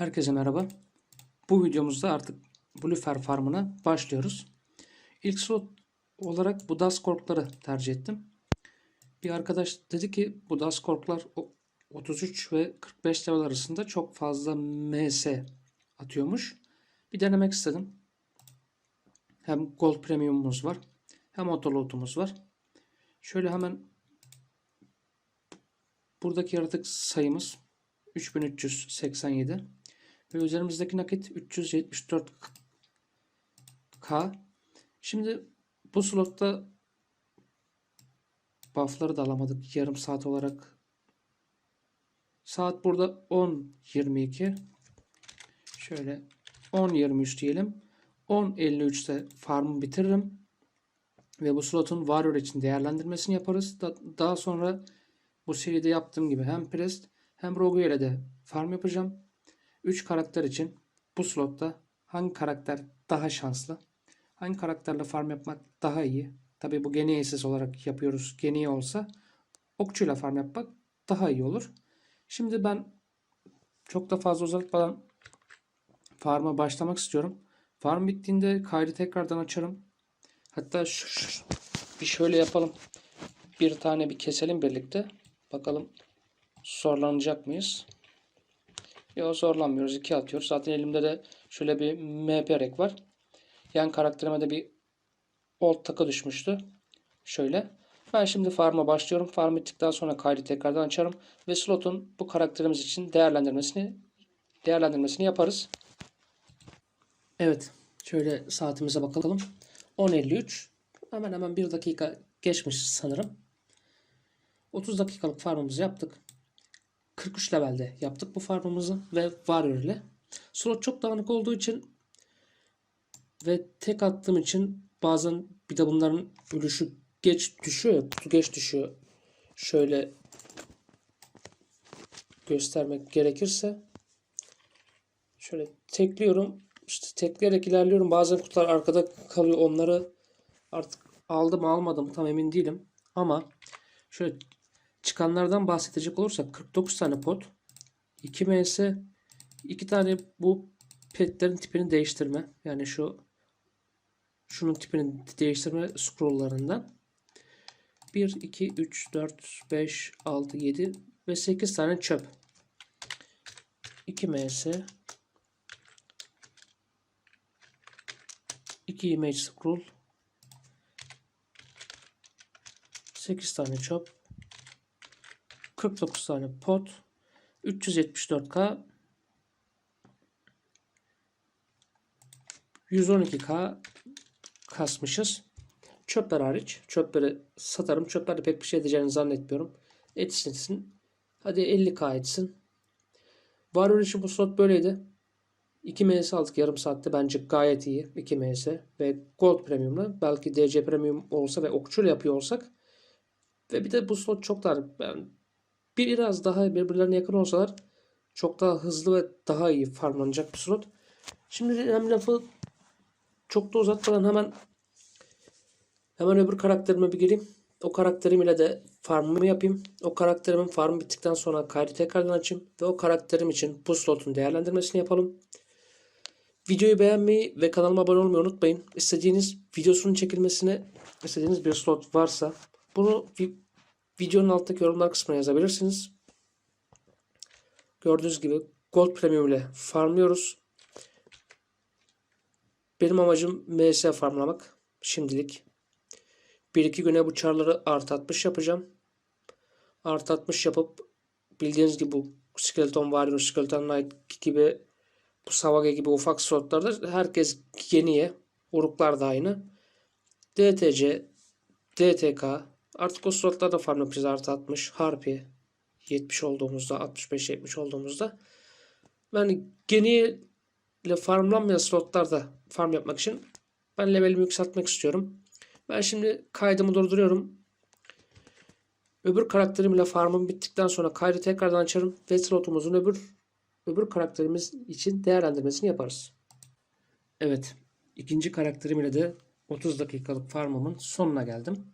Herkese merhaba. Bu videomuzda artık Bluefer farmına başlıyoruz. İlk slot olarak bu Duskork'ları tercih ettim. Bir arkadaş dedi ki bu Duskork'lar o- 33 ve 45 level arasında çok fazla MS atıyormuş. Bir denemek istedim. Hem Gold Premium'umuz var. Hem Autoload'umuz var. Şöyle hemen buradaki yaratık sayımız 3387 ve üzerimizdeki nakit 374k. Şimdi bu slotta buff'ları da alamadık yarım saat olarak. Saat burada 10.22. Şöyle 10.23 diyelim. 10.53'te farmı bitiririm. Ve bu slotun Warrior için değerlendirmesini yaparız. Da- daha sonra bu seride yaptığım gibi hem Priest hem Rogue ile de farm yapacağım. 3 karakter için bu slotta hangi karakter daha şanslı? Hangi karakterle farm yapmak daha iyi? Tabi bu geniye SS olarak yapıyoruz. Geniye olsa okçuyla farm yapmak daha iyi olur. Şimdi ben çok da fazla uzatmadan farm'a başlamak istiyorum. Farm bittiğinde kaydı tekrardan açarım. Hatta şu, şu- bir şöyle yapalım. Bir tane bir keselim birlikte. Bakalım zorlanacak mıyız? Yok zorlanmıyoruz. 2 atıyoruz. Zaten elimde de şöyle bir MP rek var. Yan karakterime de bir old takı düşmüştü. Şöyle. Ben şimdi farm'a başlıyorum. Farm bittikten sonra kaydı tekrardan açarım. Ve slotun bu karakterimiz için değerlendirmesini değerlendirmesini yaparız. Evet. Şöyle saatimize bakalım. 10.53. Hemen hemen 1 dakika geçmiş sanırım. 30 dakikalık farmımızı yaptık. 43 levelde yaptık bu farmımızı ve Warrior ile. Slot çok dağınık olduğu için ve tek attığım için bazen bir de bunların ölüşü geç düşüyor. Kutu geç düşüyor. Şöyle göstermek gerekirse şöyle tekliyorum. İşte tekleyerek ilerliyorum. Bazen kutular arkada kalıyor. Onları artık aldım almadım tam emin değilim. Ama şöyle çıkanlardan bahsedecek olursak 49 tane pot, 2 ms, 2 tane bu petlerin tipini değiştirme. Yani şu şunun tipini değiştirme scrolllarından 1, 2, 3, 4, 5, 6, 7 ve 8 tane çöp. 2 ms 2 image scroll 8 tane çöp 49 tane pot 374k 112k kasmışız. Çöpler hariç. Çöpleri satarım. Çöplerde pek bir şey edeceğini zannetmiyorum. Etsin. Hadi 50k etsin. Warrior için bu slot böyleydi. 2 ms aldık yarım saatte. Bence gayet iyi. 2 ms ve Gold Premium'la belki DC Premium olsa ve okçuyla yapıyor olsak ve bir de bu slot çok dar. Yani biraz daha birbirlerine yakın olsalar çok daha hızlı ve daha iyi farmlanacak bir slot. Şimdi hem lafı çok da uzatmadan hemen hemen öbür karakterime bir gireyim. O karakterim ile de farmımı yapayım. O karakterimin farmı bittikten sonra kaydı tekrardan açayım. Ve o karakterim için bu slotun değerlendirmesini yapalım. Videoyu beğenmeyi ve kanalıma abone olmayı unutmayın. İstediğiniz videosunun çekilmesine istediğiniz bir slot varsa bunu videonun alttaki yorumlar kısmına yazabilirsiniz. Gördüğünüz gibi Gold Premium ile farmlıyoruz. Benim amacım MS farmlamak şimdilik. 1-2 güne bu çarları artı 60 yapacağım. Artı 60 yapıp bildiğiniz gibi bu Skeleton Warrior, Skeleton Knight gibi bu Savage gibi ufak slotlarda herkes yeniye. Uruklar da aynı. DTC, DTK artık o slotlarda farm yapacağız artı 60. Harpi 70 olduğumuzda 65-70 olduğumuzda yani geniye ile farmlanmayan slotlarda farm yapmak için ben levelimi yükseltmek istiyorum. Ben şimdi kaydımı durduruyorum. Öbür karakterimle farmım bittikten sonra kaydı tekrardan açarım ve slotumuzun öbür öbür karakterimiz için değerlendirmesini yaparız. Evet, ikinci karakterim ile de 30 dakikalık farmımın sonuna geldim.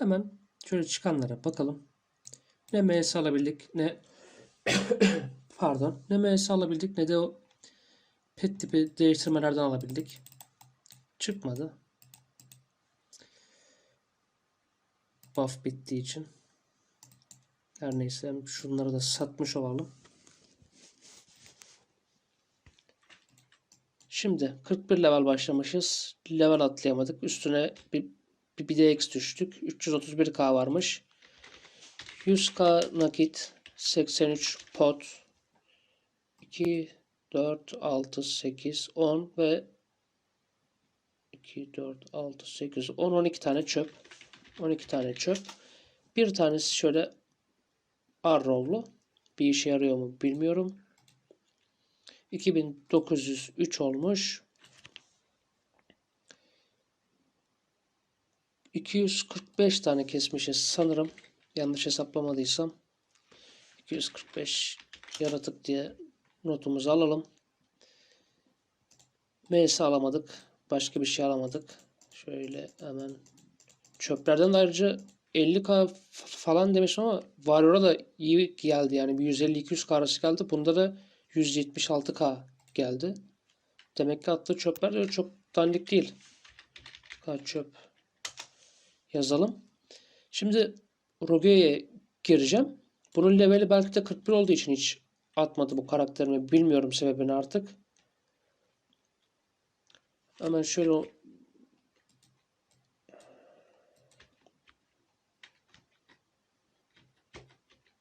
Hemen şöyle çıkanlara bakalım. Ne MS alabildik ne pardon ne MS alabildik ne de o pet tipi değiştirmelerden alabildik. Çıkmadı. Buff bittiği için. Her neyse şunları da satmış olalım. Şimdi 41 level başlamışız. Level atlayamadık. Üstüne bir, bir, bir DX düştük. 331k varmış. 100k nakit. 83 pot. 2, 4, 6, 8, 10 ve 2, 4, 6, 8, 10, 12 tane çöp. 12 tane çöp. Bir tanesi şöyle Arrow'lu. Bir işe yarıyor mu bilmiyorum. 2903 olmuş. 245 tane kesmişiz sanırım. Yanlış hesaplamadıysam. 245 yaratık diye notumuzu alalım. MS alamadık. Başka bir şey alamadık. Şöyle hemen çöplerden de ayrıca 50k falan demiştim ama Warrior'a da iyi geldi. Yani bir 150-200k arası geldi. Bunda da 176k geldi. Demek ki attığı çöpler de çok dandik değil. Kaç çöp yazalım. Şimdi Rogue'ye gireceğim. Bunun leveli belki de 41 olduğu için hiç atmadı bu karakterimi. Bilmiyorum sebebini artık. Hemen şöyle o-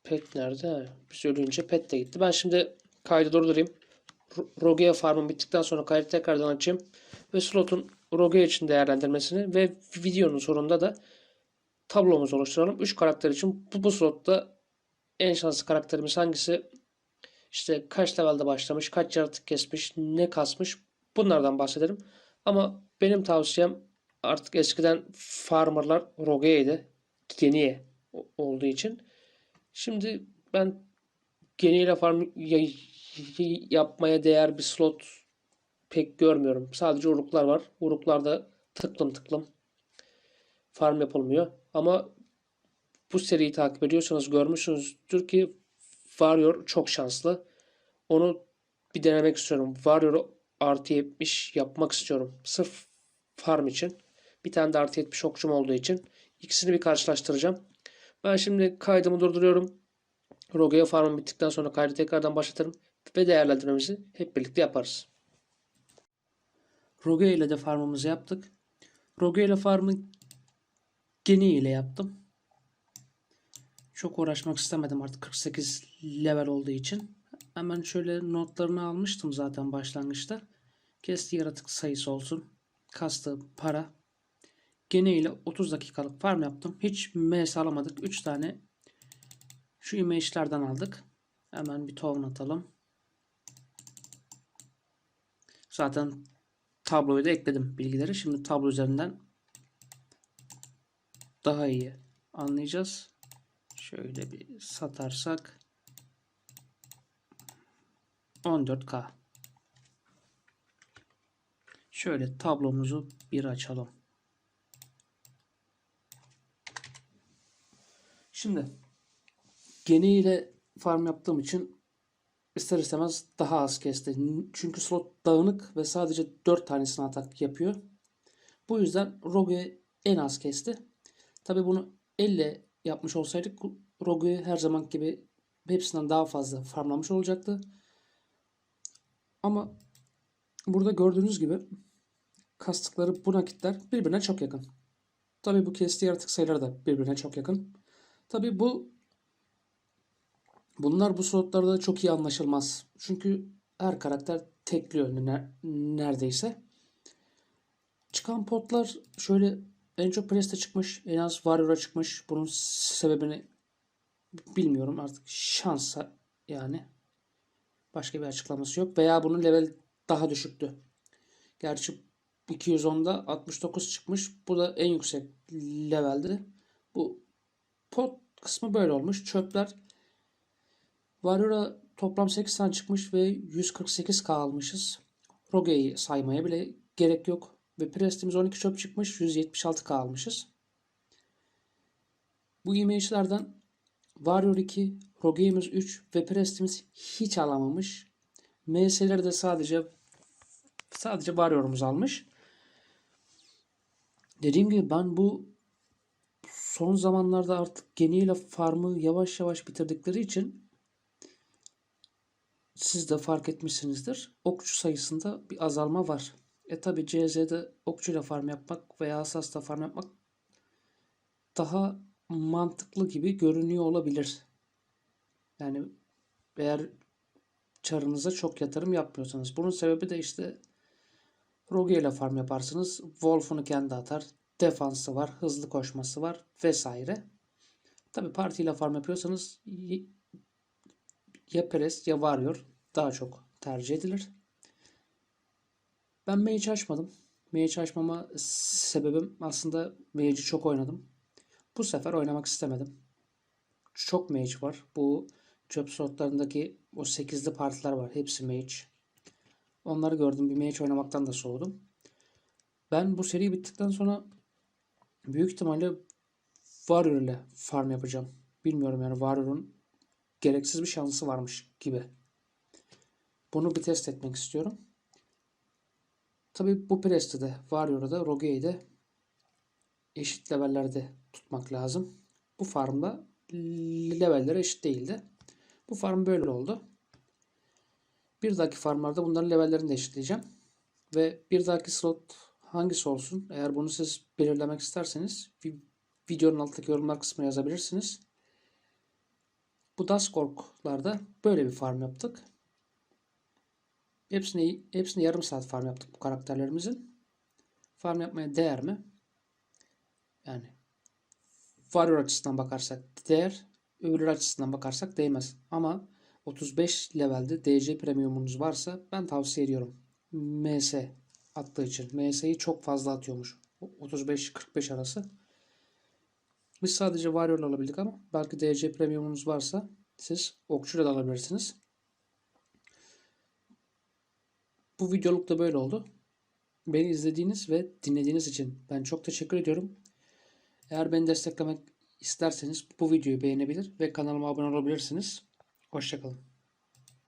Pet nerede? Biz ölünce pet de gitti. Ben şimdi kaydı durdurayım. Ro- Rogue'ya farmım bittikten sonra kaydı tekrardan açayım. Ve slotun Rogue için değerlendirmesini ve videonun sonunda da tablomuzu oluşturalım. 3 karakter için bu, bu slotta en şanslı karakterimiz hangisi? İşte kaç levelde başlamış, kaç yaratık kesmiş, ne kasmış bunlardan bahsederim. Ama benim tavsiyem artık eskiden farmerlar Rogue'ydi. Geniye olduğu için. Şimdi ben geniyle farm yapmaya değer bir slot pek görmüyorum. Sadece uruklar var. Uruklarda tıklım tıklım farm yapılmıyor. Ama bu seriyi takip ediyorsanız görmüşsünüzdür ki Warrior çok şanslı. Onu bir denemek istiyorum. Warrior'u artı 70 yapmak istiyorum. Sırf farm için. Bir tane de artı 70 okçum olduğu için. İkisini bir karşılaştıracağım. Ben şimdi kaydımı durduruyorum. Rogue'ya farmım bittikten sonra kaydı tekrardan başlatırım. Ve değerlendirmemizi hep birlikte yaparız. Rogue ile de farmımızı yaptık. Rogue ile farmı Geni ile yaptım. Çok uğraşmak istemedim artık 48 level olduğu için. Hemen şöyle notlarını almıştım zaten başlangıçta. Kesti yaratık sayısı olsun. Kastığı para. Gene ile 30 dakikalık farm yaptım. Hiç MS alamadık. 3 tane şu image'lerden aldık. Hemen bir token atalım. Zaten tabloyu da ekledim bilgileri. Şimdi tablo üzerinden daha iyi anlayacağız. Şöyle bir satarsak 14K. Şöyle tablomuzu bir açalım. Şimdi geni ile farm yaptığım için ister istemez daha az kesti. Çünkü slot dağınık ve sadece 4 tanesine atak yapıyor. Bu yüzden Rogue en az kesti. Tabi bunu elle yapmış olsaydık Rogue'yu her zaman gibi hepsinden daha fazla farmlamış olacaktı. Ama burada gördüğünüz gibi kastıkları bu nakitler birbirine çok yakın. Tabi bu kestiği yaratık sayıları da birbirine çok yakın. Tabi bu bunlar bu slotlarda çok iyi anlaşılmaz. Çünkü her karakter tekliyor ne- neredeyse. Çıkan potlar şöyle en çok Preste çıkmış, en az Warrior'a çıkmış. Bunun sebebini bilmiyorum artık şansa yani. Başka bir açıklaması yok. Veya bunun level daha düşüktü. Gerçi 210'da 69 çıkmış. Bu da en yüksek leveldi. Bu pot kısmı böyle olmuş. Çöpler Warrior'a toplam 8 tane çıkmış ve 148k almışız. Rogue'yi saymaya bile gerek yok. Ve Prest'imiz 12 çöp çıkmış. 176k almışız. Bu image'lerden Warrior 2, Rogue'imiz 3 ve Prest'imiz hiç alamamış. MS'leri de sadece sadece Warrior'umuz almış. Dediğim gibi ben bu son zamanlarda artık geniyle farmı yavaş yavaş bitirdikleri için siz de fark etmişsinizdir. Okçu sayısında bir azalma var. E tabi CZ'de okçuyla farm yapmak veya Asas'ta farm yapmak daha mantıklı gibi görünüyor olabilir. Yani eğer çarınıza çok yatırım yapmıyorsanız. Bunun sebebi de işte Rogue ile farm yaparsınız. Wolf'unu kendi atar. Defansı var. Hızlı koşması var. Vesaire. Tabi partiyle farm yapıyorsanız ya Perez ya Warrior daha çok tercih edilir. Ben Mage açmadım. Mage açmama sebebim aslında Mage'i çok oynadım. Bu sefer oynamak istemedim. Çok Mage var. Bu çöp slotlarındaki o 8'li partiler var. Hepsi Mage. Onları gördüm. Bir Mage oynamaktan da soğudum. Ben bu seri bittikten sonra büyük ihtimalle Warrior ile farm yapacağım. Bilmiyorum yani Warrior'un gereksiz bir şansı varmış gibi. Bunu bir test etmek istiyorum. Tabii bu Prest'i de, Warrior'u da, Rogue'yi de eşit levellerde tutmak lazım. Bu farmda leveller eşit değildi. Bu farm böyle oldu. Bir dahaki farmlarda bunların levellerini de eşitleyeceğim. Ve bir dahaki slot hangisi olsun? Eğer bunu siz belirlemek isterseniz vi- videonun altındaki yorumlar kısmına yazabilirsiniz. Bu Duskork'larda böyle bir farm yaptık. Hepsini, hepsini yarım saat farm yaptık bu karakterlerimizin. Farm yapmaya değer mi? Yani Warrior açısından bakarsak değer, öbür açısından bakarsak değmez. Ama 35 levelde DC premiumunuz varsa ben tavsiye ediyorum. MS attığı için. MS'yi çok fazla atıyormuş. 35-45 arası. Biz sadece Warrior alabildik ama belki DC premiumunuz varsa siz okçuyla da alabilirsiniz. Bu videoluk da böyle oldu. Beni izlediğiniz ve dinlediğiniz için ben çok teşekkür ediyorum. Eğer beni desteklemek isterseniz bu videoyu beğenebilir ve kanalıma abone olabilirsiniz. Hoşçakalın.